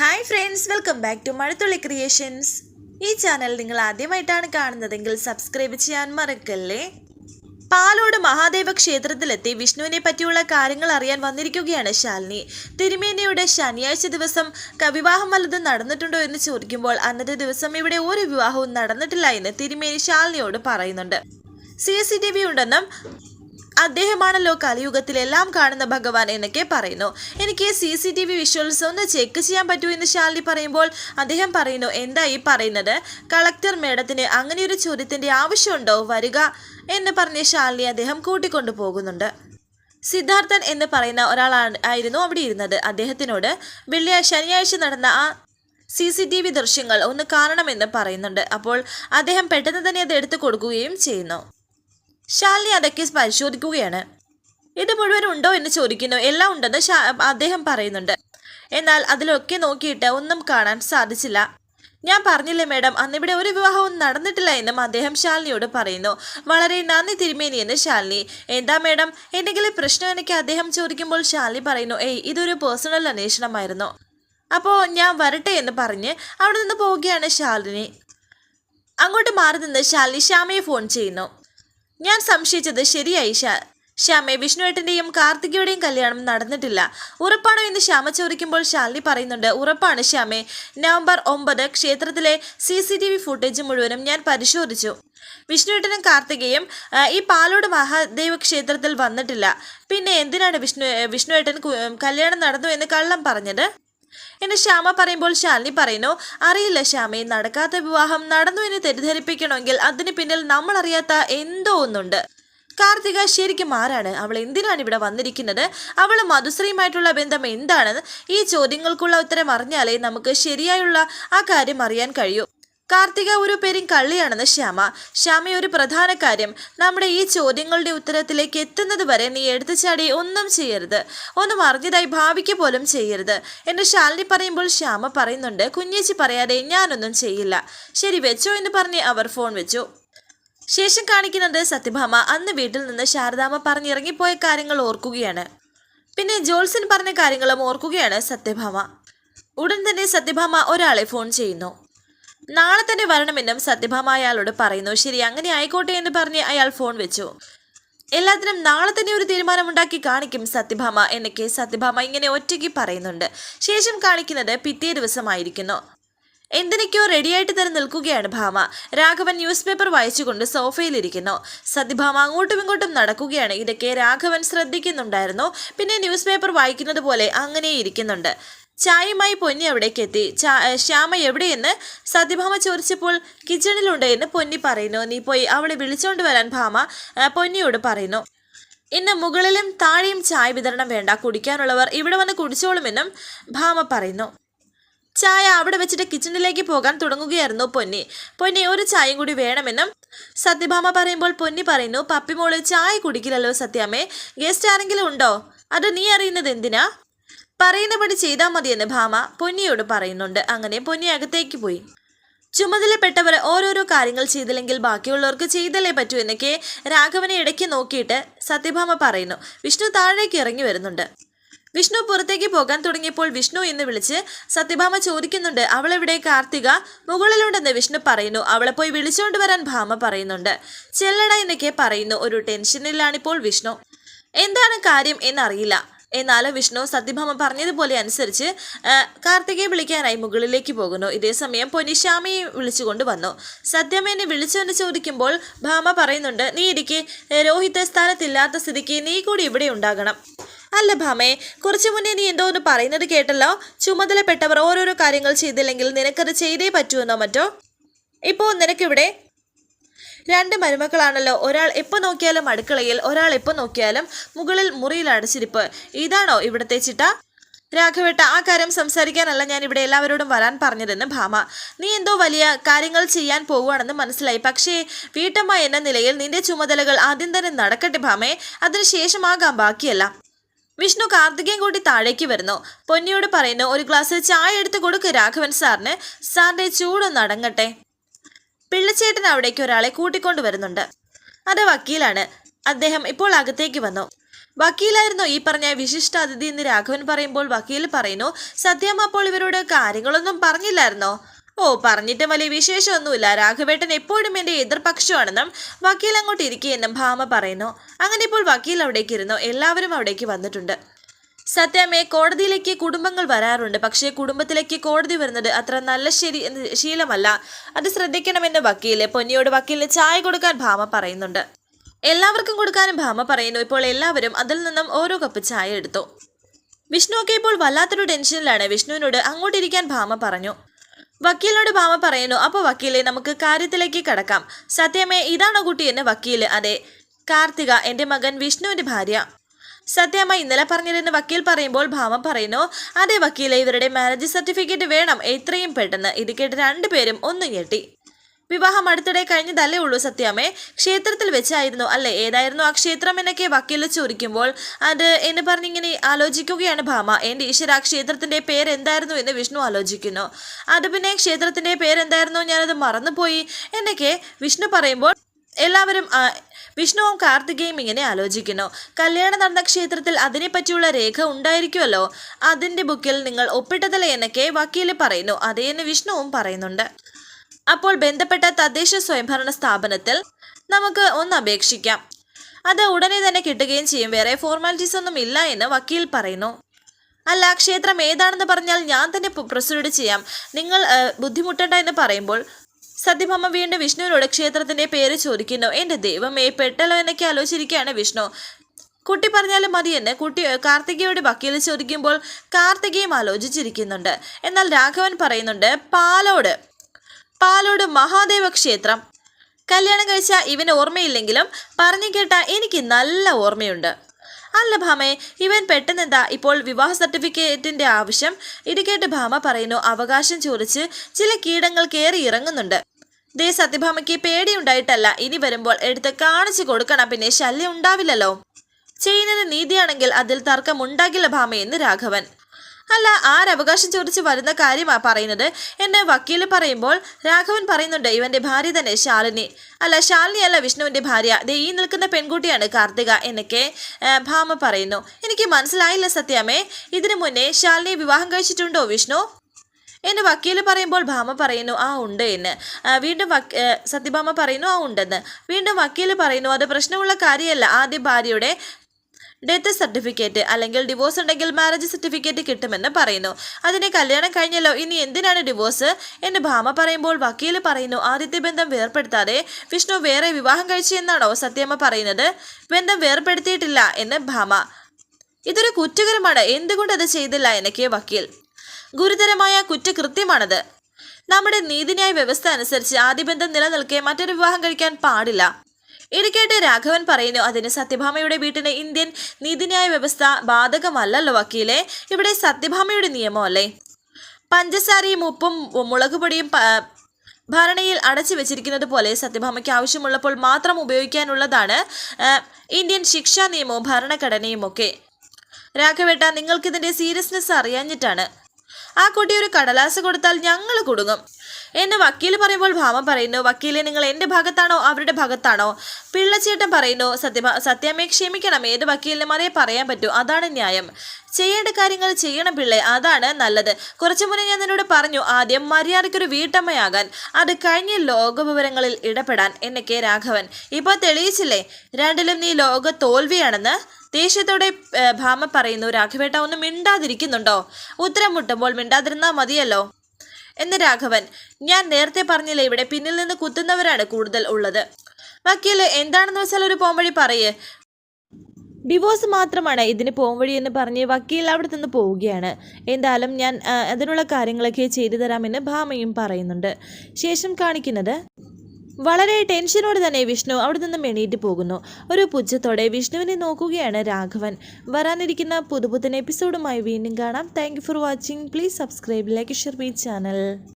Hi friends welcome back to Mazhathulli creations ഈ channel നിങ്ങൾ ആദ്യമായിട്ടാണ് കാണുന്നതെങ്കിൽ സബ്സ്ക്രൈബ് ചെയ്യാൻ മറക്കല്ലേ? പാലോട് മഹാദേവ ക്ഷേത്രത്തിലെത്തി വിഷ്ണുവിനെ പറ്റിയുള്ള കാര്യങ്ങൾ അറിയാൻ വന്നിരിക്കുകയാണ് ശാലിനി. തിരുമേനിയുടെ ശനിയാഴ്ച ദിവസം വിവാഹം വല്ലതും നടന്നിട്ടുണ്ടോ എന്ന് ചോദിക്കുമ്പോൾ അന്നത്തെ ദിവസം ഇവിടെ ഒരു വിവാഹവും നടന്നിട്ടില്ല എന്ന് തിരുമേനി ശാലിനിയോട് പറയുന്നുണ്ട്. സി സി ടി വി ഉണ്ടെന്നും അദ്ദേഹമാണല്ലോ കലിയുഗത്തിൽ എല്ലാം കാണുന്ന ഭഗവാൻ എന്നൊക്കെ പറയുന്നു. എനിക്ക് C C T V visuals ഒന്ന് ചെക്ക് ചെയ്യാൻ പറ്റൂ എന്ന് ശാലിനി പറയുമ്പോൾ അദ്ദേഹം പറയുന്നു എന്താ ഈ പറയുന്നത്? കളക്ടർ മേഡത്തിന് അങ്ങനെ ഒരു ചോദ്യത്തിന്റെ ആവശ്യമുണ്ടോ? വരിക എന്ന് പറഞ്ഞ് ശാലിനി അദ്ദേഹം കൂട്ടിക്കൊണ്ടു പോകുന്നുണ്ട്. സിദ്ധാർത്ഥൻ എന്ന് പറയുന്ന ഒരാളാണ് ആയിരുന്നു അവിടെ ഇരുന്നത്. അദ്ദേഹത്തിനോട് വെള്ളിയാഴ്ച ശനിയാഴ്ച നടന്ന ആ സി സി ടി വി ദൃശ്യങ്ങൾ ഒന്ന് കാണണമെന്ന് പറയുന്നുണ്ട്. അപ്പോൾ അദ്ദേഹം പെട്ടെന്ന് തന്നെ അത് എടുത്തു കൊടുക്കുകയും ചെയ്യുന്നു. ശാലിനി അതൊക്കെ പരിശോധിക്കുകയാണ്. ഇത് മുഴുവൻ ഉണ്ടോ എന്ന് ചോദിക്കുന്നു. എല്ലാം ഉണ്ടെന്ന് അദ്ദേഹം പറയുന്നുണ്ട്. എന്നാൽ അതിലൊക്കെ നോക്കിയിട്ട് ഒന്നും കാണാൻ സാധിച്ചില്ല. ഞാൻ പറഞ്ഞില്ലേ മേഡം അന്നിവിടെ ഒരു വിവാഹവും നടന്നിട്ടില്ല എന്നും അദ്ദേഹം ശാലിനിയോട് പറയുന്നു. വളരെ നന്ദി തിരുമേനി എന്ന് ശാലിനി. എന്താ മേഡം? എന്തെങ്കിലും പ്രശ്നം എനിക്ക് അദ്ദേഹം ചോദിക്കുമ്പോൾ ശാലിനി പറയുന്നു ഏയ് ഇതൊരു പേഴ്സണൽ അന്വേഷണമായിരുന്നു. അപ്പോൾ ഞാൻ വരട്ടെ എന്ന് പറഞ്ഞ് അവിടെ നിന്ന് പോവുകയാണ് ശാലിനി. അങ്ങോട്ട് മാറി നിന്ന് ശാലിനി ശ്യാമയെ ഫോൺ ചെയ്യുന്നു. ഞാൻ സംശയിച്ചത് ശരിയായി ഷാ ശ്യാമെ. വിഷ്ണുവേട്ടന്റെയും കാർത്തികയുടെയും കല്യാണം നടന്നിട്ടില്ല. ഉറപ്പാണോ എന്ന് ശ്യാമ ചോദിക്കുമ്പോൾ ശാലിനി പറയുന്നുണ്ട് ഉറപ്പാണ് ശ്യാമെ. നവംബർ ഒമ്പത് ക്ഷേത്രത്തിലെ C C T V footage മുഴുവനും ഞാൻ പരിശോധിച്ചു. വിഷ്ണുവേട്ടനും കാർത്തികയും ഈ പാലോട് മഹാദേവ ക്ഷേത്രത്തിൽ വന്നിട്ടില്ല. പിന്നെ എന്തിനാണ് വിഷ്ണു വിഷ്ണുവേട്ടൻ കല്യാണം നടന്നു എന്ന് കള്ളം പറഞ്ഞത്? എന്ന് ശ്യാമ പറയുമ്പോൾ ശാലിനി പറയുന്നു അറിയില്ല ശ്യാമേ നടക്കാത്ത വിവാഹം നടന്നു എന്ന് തെറ്റിദ്ധരിപ്പിക്കണമെങ്കിൽ അതിന് പിന്നിൽ നമ്മൾ അറിയാത്ത എന്തോ ഒന്നുണ്ട്. കാർത്തിക ശരിക്കും ആരാണ്? അവൾ എന്തിനാണ് ഇവിടെ വന്നിരിക്കുന്നത്? അവൾ മധുശ്രീയുമായിട്ടുള്ള ബന്ധം എന്താണെന്ന് ഈ ചോദ്യങ്ങൾക്കുള്ള ഉത്തരം അറിഞ്ഞാലേ നമുക്ക് ശരിയായുള്ള ആ കാര്യം അറിയാൻ കഴിയൂ. കാർത്തിക ഒരു പേരും കള്ളിയാണെന്ന് ശ്യാമ. ശ്യാമ ഒരു പ്രധാന കാര്യം നമ്മുടെ ഈ ചോദ്യങ്ങളുടെ ഉത്തരത്തിലേക്ക് എത്തുന്നത് വരെ നീ എടുത്തു ചാടി ഒന്നും ചെയ്യരുത്. ഒന്നും അറിഞ്ഞതായി ഭാവിക്ക് പോലും ചെയ്യരുത്. എന്ന് ശാലിനി പറയുമ്പോൾ ശ്യാമ പറയുന്നുണ്ട് കുഞ്ഞേച്ചി പറയാതെ ഞാനൊന്നും ചെയ്യില്ല. ശരി വെച്ചോ എന്ന് പറഞ്ഞ് അവർ ഫോൺ വെച്ചു. ശേഷം കാണിക്കുന്നത് സത്യഭാമ. അന്ന് വീട്ടിൽ നിന്ന് ശാരദാമ്മ പറഞ്ഞിറങ്ങിപ്പോയ കാര്യങ്ങൾ ഓർക്കുകയാണ്. പിന്നെ ജോൾസൺ പറഞ്ഞ കാര്യങ്ങളും ഓർക്കുകയാണ് സത്യഭാമ. ഉടൻ തന്നെ സത്യഭാമ ഒരാളെ ഫോൺ ചെയ്യുന്നു. നാളെ തന്നെ വരണമെന്നും സത്യഭാമ അയാളോട് പറയുന്നു. ശരി അങ്ങനെ ആയിക്കോട്ടെ എന്ന് പറഞ്ഞ് അയാൾ ഫോൺ വെച്ചു. എല്ലാത്തിനും നാളെ തന്നെ ഒരു തീരുമാനമുണ്ടാക്കി കാണിക്കും സത്യഭാമ എന്നൊക്കെ സത്യഭാമ ഇങ്ങനെ ഒറ്റയ്ക്ക് പറയുന്നുണ്ട്. ശേഷം കാണിക്കുന്നത് പിറ്റേ ദിവസമായിരിക്കുന്നു. എന്തിനൊക്കെയോ റെഡിയായിട്ട് തന്നെ നിൽക്കുകയാണ് ഭാമ. രാഘവൻ ന്യൂസ് പേപ്പർ വായിച്ചുകൊണ്ട് സോഫയിലിരിക്കുന്നു. സത്യഭാമ അങ്ങോട്ടും ഇങ്ങോട്ടും നടക്കുകയാണ്. ഇതൊക്കെ രാഘവൻ ശ്രദ്ധിക്കുന്നുണ്ടായിരുന്നു. പിന്നെ ന്യൂസ് പേപ്പർ വായിക്കുന്നത് പോലെ അങ്ങനെ ഇരിക്കുന്നുണ്ട് ചായയുമായി പൊന്നി അവിടേക്ക് എത്തി ശ്യാമ എവിടെയെന്ന് സത്യഭാമ ചോദിച്ചപ്പോൾ കിച്ചണിലുണ്ട് എന്ന് പൊന്നി പറയുന്നു. നീ പോയി അവളെ വിളിച്ചോണ്ട് വരാൻ ഭാമ പൊന്നിയോട് പറയുന്നു. ഇന്ന് മുകളിലും താഴെയും ചായ വിതരണം വേണ്ട. കുടിക്കാനുള്ളവർ ഇവിടെ വന്ന് കുടിച്ചോളുമെന്നും ഭാമ പറയുന്നു. ചായ അവിടെ വെച്ചിട്ട് കിച്ചണിലേക്ക് പോകാൻ തുടങ്ങുകയായിരുന്നു പൊന്നി. പൊന്നി ഒരു ചായയും കൂടി വേണമെന്നും സത്യഭാമ പറയുമ്പോൾ പൊന്നി പറയുന്നു പപ്പിമോൾ ചായ കുടിക്കില്ലല്ലോ സത്യാമ്മേ. ഗസ്റ്റ് ആരെങ്കിലും ഉണ്ടോ? അത് നീ അറിയുന്നത് എന്തിനാ? പറയുന്നപടി ചെയ്താൽ മതിയെന്ന് ഭാമ പൊന്നിയോട് പറയുന്നുണ്ട്. അങ്ങനെ പൊന്നി അകത്തേക്ക് പോയി. ചുമതലപ്പെട്ടവർ ഓരോരോ കാര്യങ്ങൾ ചെയ്തില്ലെങ്കിൽ ബാക്കിയുള്ളവർക്ക് ചെയ്തല്ലേ പറ്റൂ എന്നൊക്കെ രാഘവനെ ഇടയ്ക്ക് നോക്കിയിട്ട് സത്യഭാമ പറയുന്നു. വിഷ്ണു താഴേക്ക് ഇറങ്ങി വരുന്നുണ്ട്. വിഷ്ണു പുറത്തേക്ക് പോകാൻ തുടങ്ങിയപ്പോൾ വിഷ്ണു എന്ന് വിളിച്ച് സത്യഭാമ ചോദിക്കുന്നുണ്ട്. അവളെവിടെ? കാർത്തിക? മുകളിലുണ്ടെന്ന് വിഷ്ണു പറയുന്നു. അവളെ പോയി വിളിച്ചുകൊണ്ട് വരാൻ ഭാമ പറയുന്നുണ്ട്. ചെല്ലട എന്നൊക്കെ പറയുന്നു. ഒരു ടെൻഷനിലാണിപ്പോൾ വിഷ്ണു. എന്താണ് കാര്യം എന്നറിയില്ല. എന്നാലും വിഷ്ണു സത്യഭാമ പറഞ്ഞതുപോലെ അനുസരിച്ച് കാർത്തികയെ വിളിക്കാനായി മുകളിലേക്ക് പോകുന്നു. ഇതേസമയം പൊന്നിശ്യാമയെ വിളിച്ചുകൊണ്ട് വന്നു. സത്യമേനെ വിളിച്ചെന്ന് ചോദിക്കുമ്പോൾ ഭാമ പറയുന്നുണ്ട് നീ ഇരിക്കെ. രോഹിത് സ്ഥലത്തില്ലാത്ത സ്ഥിതിക്ക് നീ കൂടി ഇവിടെ ഉണ്ടാകണം. അല്ല ഭാമേ കുറച്ചു മുന്നേ നീ എന്തോ ഒന്ന് പറയുന്നത് കേട്ടല്ലോ. ചുമതലപ്പെട്ടവർ ഓരോരോ കാര്യങ്ങൾ ചെയ്തില്ലെങ്കിൽ നിനക്കത് ചെയ്തേ പറ്റുമെന്നോ മറ്റോ? ഇപ്പോൾ നിനക്കിവിടെ രണ്ട് മരുമക്കളാണല്ലോ. ഒരാൾ എപ്പോൾ നോക്കിയാലും അടുക്കളയിൽ ഒരാൾ എപ്പോൾ നോക്കിയാലും മുകളിൽ മുറിയിൽ അടച്ചിരിപ്പ്. ഇതാണോ ഇവിടുത്തെ ചിട്ട? രാഘവേട്ട ആ കാര്യം സംസാരിക്കാനല്ല ഞാൻ ഇവിടെ എല്ലാവരോടും വരാൻ പറഞ്ഞതെന്ന് ഭാമ. നീ എന്തോ വലിയ കാര്യങ്ങൾ ചെയ്യാൻ പോവുകയാണെന്ന് മനസ്സിലായി. പക്ഷേ വീട്ടമ്മ എന്ന നിലയിൽ നിന്റെ ചുമതലകൾ ആദ്യം തന്നെ നടക്കട്ടെ ഭാമേ. അതിനുശേഷമാകാം ബാക്കിയല്ല. വിഷ്ണു കാർത്തികയും കൂട്ടി താഴേക്ക് വരുന്നു. പൊന്നിയോട് പറയുന്നു ഒരു ഗ്ലാസ് ചായ എടുത്ത് കൊടുക്ക് രാഘവൻ സാറിന്. സാറിന്റെ ചൂടൊന്ന് അടങ്ങട്ടെ. പിള്ളച്ചേട്ടൻ അവിടേക്ക് ഒരാളെ കൂട്ടിക്കൊണ്ടു വരുന്നുണ്ട്. അത് വക്കീലാണ്. അദ്ദേഹം ഇപ്പോൾ അകത്തേക്ക് വന്നു. വക്കീലായിരുന്നു ഈ പറഞ്ഞ വിശിഷ്ട അതിഥി എന്ന് രാഘവൻ പറയുമ്പോൾ വക്കീൽ പറയുന്നു സത്യം അപ്പോൾ ഇവരോട് കാര്യങ്ങളൊന്നും പറഞ്ഞില്ലായിരുന്നോ? ഓ പറഞ്ഞിട്ട് വലിയ വിശേഷമൊന്നുമില്ല. രാഘവേട്ടൻ എപ്പോഴും എന്റെ എതിർപക്ഷമാണെന്നും വക്കീൽ അങ്ങോട്ട് ഇരിക്കുകയെന്നും ഭാമ പറയുന്നു. അങ്ങനെ ഇപ്പോൾ വക്കീൽ അവിടേക്ക് ഇരുന്നു. എല്ലാവരും അവിടേക്ക് വന്നിട്ടുണ്ട്. സത്യമേ കോടതിയിലേക്ക് കുടുംബങ്ങൾ വരാറുണ്ട്. പക്ഷേ കുടുംബത്തിലേക്ക് കോടതി വരുന്നത് അത്ര നല്ല ശരി ശീലമല്ല. അത് ശ്രദ്ധിക്കണമെന്ന് വക്കീൽ പൊന്നിയോട് വക്കീലിന് ചായ കൊടുക്കാൻ ഭാമ പറയുന്നുണ്ട്. എല്ലാവർക്കും കൊടുക്കാനും ഭാമ പറയുന്നു. ഇപ്പോൾ എല്ലാവരും അതിൽ നിന്നും ഓരോ കപ്പ് ചായ എടുത്തു. വിഷ്ണു ഒക്കെ ഇപ്പോൾ വല്ലാത്തൊരു ടെൻഷനിലാണ്. വിഷ്ണുവിനോട് അങ്ങോട്ടിരിക്കാൻ ഭാമ പറഞ്ഞു. വക്കീലിനോട് ഭാമ പറയുന്നു അപ്പോൾ വക്കീലെ നമുക്ക് കാര്യത്തിലേക്ക് കടക്കാം. സത്യമേ ഇതാണോ കുട്ടി? എന്ന് വക്കീൽ അതെ. കാർത്തിക എന്റെ മകൻ വിഷ്ണുവിന്റെ ഭാര്യ. സത്യമ്മ ഇന്നലെ പറഞ്ഞതെന്ന് വക്കീൽ പറയുമ്പോൾ ഭാമ പറയുന്നു അതേ വക്കീലെ ഇവരുടെ മാരേജ് സർട്ടിഫിക്കറ്റ് വേണം. എത്രയും പെട്ടെന്ന് ഇത് കേട്ട് രണ്ടുപേരും ഒന്ന് ഞെട്ടി. വിവാഹം അടുത്തിടെ കഴിഞ്ഞതല്ലേ ഉള്ളൂ സത്യാമ്മേ. ക്ഷേത്രത്തിൽ വെച്ചായിരുന്നു അല്ലേ? ഏതായിരുന്നു ആ ക്ഷേത്രം എന്നൊക്കെ വക്കീൽ ചോദിക്കുമ്പോൾ അത് എന്ന് പറഞ്ഞിങ്ങനെ ആലോചിക്കുകയാണ് ഭാമ. എന്റെ ഈശ്വര ക്ഷേത്രത്തിന്റെ പേരെന്തായിരുന്നു? എന്ന് വിഷ്ണു ആലോചിക്കുന്നു. അത് പിന്നെ ക്ഷേത്രത്തിന്റെ പേരെന്തായിരുന്നു? ഞാനത് മറന്നുപോയി. എന്നൊക്കെ വിഷ്ണു പറയുമ്പോൾ എല്ലാവരും വിഷ്ണുവും കാർത്തികയും ഇങ്ങനെ ആലോചിക്കുന്നു. കല്യാണം നടന്ന ക്ഷേത്രത്തിൽ അതിനെപ്പറ്റിയുള്ള രേഖ ഉണ്ടായിരിക്കുമല്ലോ? അതിന്റെ ബുക്കിൽ നിങ്ങൾ ഒപ്പിട്ടതല്ലേ എന്നൊക്കെ വക്കീൽ പറയുന്നു. അതേന്ന് വിഷ്ണുവും പറയുന്നുണ്ട്. അപ്പോൾ ബന്ധപ്പെട്ട തദ്ദേശ സ്വയംഭരണ സ്ഥാപനത്തിൽ നമുക്ക് ഒന്ന് അപേക്ഷിക്കാം. അത് ഉടനെ തന്നെ കിട്ടുകയും ചെയ്യും. വേറെ ഫോർമാലിറ്റീസ് ഒന്നും ഇല്ല എന്ന് വക്കീൽ പറയുന്നു. അല്ല ക്ഷേത്രം ഏതാണെന്ന് പറഞ്ഞാൽ ഞാൻ തന്നെ പ്രൊസീഡ് ചെയ്യാം. നിങ്ങൾ ബുദ്ധിമുട്ടേണ്ട ബുദ്ധിമുട്ടണ്ട എന്ന് പറയുമ്പോൾ സത്യഭാമ വീണ്ടും വിഷ്ണുവിനോട് ക്ഷേത്രത്തിന്റെ പേര് ചോദിക്കുന്നു. എന്റെ ദൈവമേ പെട്ടല്ലോ എന്നൊക്കെ ആലോചിച്ചിരിക്കുകയാണ് വിഷ്ണു. കുട്ടി പറഞ്ഞാലും മതിയെന്ന് കുട്ടി കാർത്തികയോട് വക്കീൽ ചോദിക്കുമ്പോൾ കാർത്തികയും ആലോചിച്ചിരിക്കുന്നുണ്ട്. എന്നാൽ രാഘവൻ പറയുന്നുണ്ട് പാലോട് പാലോട് മഹാദേവ ക്ഷേത്രം. കല്യാണം കഴിച്ച ഇവന് ഓർമ്മയില്ലെങ്കിലും പറഞ്ഞു കേട്ട എനിക്ക് നല്ല ഓർമ്മയുണ്ട്. അല്ല ഭാമേ ഇവൻ പെട്ടെന്നെന്താ ഇപ്പോൾ വിവാഹ സർട്ടിഫിക്കറ്റിന്റെ ആവശ്യം? ഇടുക്കേട്ട് ഭാമ പറയുന്നു. അവകാശം ചോദിച്ച് ചില കീടങ്ങൾ കയറി ഇറങ്ങുന്നുണ്ട്. ദേ സത്യഭാമയ്ക്ക് പേടിയുണ്ടായിട്ടല്ല. ഇനി വരുമ്പോൾ എടുത്ത് കാണിച്ചു കൊടുക്കണം. പിന്നെ ശല്യം ഉണ്ടാവില്ലല്ലോ. ചെയ്യുന്നത് നീതിയാണെങ്കിൽ അതിൽ തർക്കമുണ്ടാകില്ല ഭാമയെന്ന് രാഘവൻ. അല്ല ആരവകാശം ചോദിച്ച് വരുന്ന കാര്യമാ പറയുന്നത്. എന്നെ വക്കീൽ പറയുമ്പോൾ രാഘവൻ പറയുന്നുണ്ട് ഇവന്റെ ഭാര്യ തന്നെ ശാലിനി. അല്ല ശാലിനി അല്ല വിഷ്ണുവിന്റെ ഭാര്യ. ദേ ഈ നിൽക്കുന്ന പെൺകുട്ടിയാണ് കാർത്തിക എന്നൊക്കെ ഭാമ പറയുന്നു. എനിക്ക് മനസ്സിലായില്ല സത്യാമേ. ഇതിനു മുന്നേ ശാലിനിയെ വിവാഹം കഴിച്ചിട്ടുണ്ടോ വിഷ്ണു? എന്ന് വക്കീൽ പറയുമ്പോൾ ഭാമ പറയുന്നു ആ ഉണ്ട് എന്ന് വീണ്ടും സത്യഭാമ പറയുന്നു ആ ഉണ്ടെന്ന്. വീണ്ടും വക്കീൽ പറയുന്നു അത് പ്രശ്നമുള്ള കാര്യമല്ല. ആദ്യ ഭാര്യയുടെ ഡെത്ത് സർട്ടിഫിക്കറ്റ് അല്ലെങ്കിൽ ഡിവോഴ്സ് ഉണ്ടെങ്കിൽ മാരേജ് സർട്ടിഫിക്കറ്റ് കിട്ടുമെന്ന് പറയുന്നു. അതിന് കല്യാണം കഴിഞ്ഞല്ലോ ഇനി എന്തിനാണ് ഡിവോഴ്സ് എന്ന് ഭാമ പറയുമ്പോൾ വക്കീൽ പറയുന്നു ആദ്യത്തെ ബന്ധം വേർപ്പെടുത്താതെ വിഷ്ണു വേറെ വിവാഹം കഴിച്ചു എന്നാണോ സത്യമ്മ പറയുന്നത്? ബന്ധം വേർപ്പെടുത്തിയിട്ടില്ല എന്ന് ഭാമ. ഇതൊരു കുറ്റകരമാണ്. എന്തുകൊണ്ട് അത് ചെയ്തില്ല? എന്നൊക്കെ വക്കീൽ. ഗുരുതരമായ കുറ്റകൃത്യമാണത്. നമ്മുടെ നീതിന്യായ വ്യവസ്ഥ അനുസരിച്ച് ആദ്യബന്ധം നിലനിൽക്കെ മറ്റൊരു വിവാഹം കഴിക്കാൻ പാടില്ല. ഇത് രാഘവൻ പറയുന്നു അതിന് സത്യഭാമയുടെ വീട്ടിന് ഇന്ത്യൻ നീതിന്യായ വ്യവസ്ഥ ബാധകമല്ലല്ലോ വക്കീലെ. ഇവിടെ സത്യഭാമയുടെ നിയമമല്ലേ പഞ്ചസാരയും ഉപ്പും മുളകുപൊടിയും ഭരണയിൽ അടച്ചു വെച്ചിരിക്കുന്നത് പോലെ സത്യഭാമയ്ക്ക് ആവശ്യമുള്ളപ്പോൾ മാത്രം ഉപയോഗിക്കാനുള്ളതാണ് ഇന്ത്യൻ ശിക്ഷാ നിയമവും ഭരണഘടനയും ഒക്കെ. രാഘവേട്ട നിങ്ങൾക്കിതിന്റെ സീരിയസ്നെസ് അറിയാഞ്ഞിട്ടാണ്. ആ കുട്ടി ഒരു കടലാസ് കൊടുത്താൽ ഞങ്ങൾ കുടുങ്ങും. എന്ന് വക്കീൽ പറയുമ്പോൾ ഭാമ പറയുന്നു വക്കീലെ നിങ്ങൾ എന്റെ ഭാഗത്താണോ? അവരുടെ ഭാഗത്താണോ? പിള്ളച്ചേട്ടൻ പറയുന്നു സത്യ സത്യാമ്മയെ ക്ഷമിക്കണം. ഏത് വക്കീലിനും അതേ പറയാൻ പറ്റൂ. അതാണ് ന്യായം. ചെയ്യേണ്ട കാര്യങ്ങൾ ചെയ്യണം പിള്ളേ. അതാണ് നല്ലത്. കുറച്ചു മുന്നേ ഞാൻ നിന്നോട് പറഞ്ഞു ആദ്യം മര്യാദയ്ക്കൊരു വീട്ടമ്മയാകാൻ. അത് കഴിഞ്ഞ ലോകവിവരങ്ങളിൽ ഇടപെടാൻ. എന്നൊക്കെ രാഘവൻ ഇപ്പോൾ തെളിയിച്ചില്ലേ? രണ്ടിലും നീ ലോക തോൽവിയാണെന്ന് ദേഷ്യത്തോടെ ഭാമ പറയുന്നു രാഘവേട്ട ഒന്ന് മിണ്ടാതിരിക്കുന്നുണ്ടോ? ഉത്തരം മുട്ടുമ്പോൾ മിണ്ടാതിരുന്നാൽ മതിയല്ലോ. എന്ന് രാഘവൻ ഞാൻ നേരത്തെ പറഞ്ഞില്ലേ ഇവിടെ പിന്നിൽ നിന്ന് കുത്തുന്നവരാണ് കൂടുതൽ ഉള്ളത്. വക്കീൽ എന്താണെന്ന് വെച്ചാൽ ഒരു പോംവഴി പറയേ. ഡിവോഴ്സ് മാത്രമാണ് ഇതിന് പോംവഴി എന്ന് പറഞ്ഞ് വക്കീൽ അവിടെ നിന്ന് പോവുകയാണ്. എന്തായാലും ഞാൻ അതിനുള്ള കാര്യങ്ങളൊക്കെ ചെയ്തു തരാമെന്ന് ഭാമയും പറയുന്നുണ്ട്. ശേഷം കാണിക്കുന്നത് വളരെ ടെൻഷനോടെ തന്നെ വിഷ്ണു അവിടെ നിന്നും എണീറ്റ് പോകുന്നു. ഒരു പുച്ഛത്തോടെ വിഷ്ണുവിനെ നോക്കുകയാണ് രാഘവൻ. വരാനിരിക്കുന്ന പുതുപുത്തൻ എപ്പിസോഡുമായി വീണ്ടും കാണാം. Thank for watching please subscribe like share my channel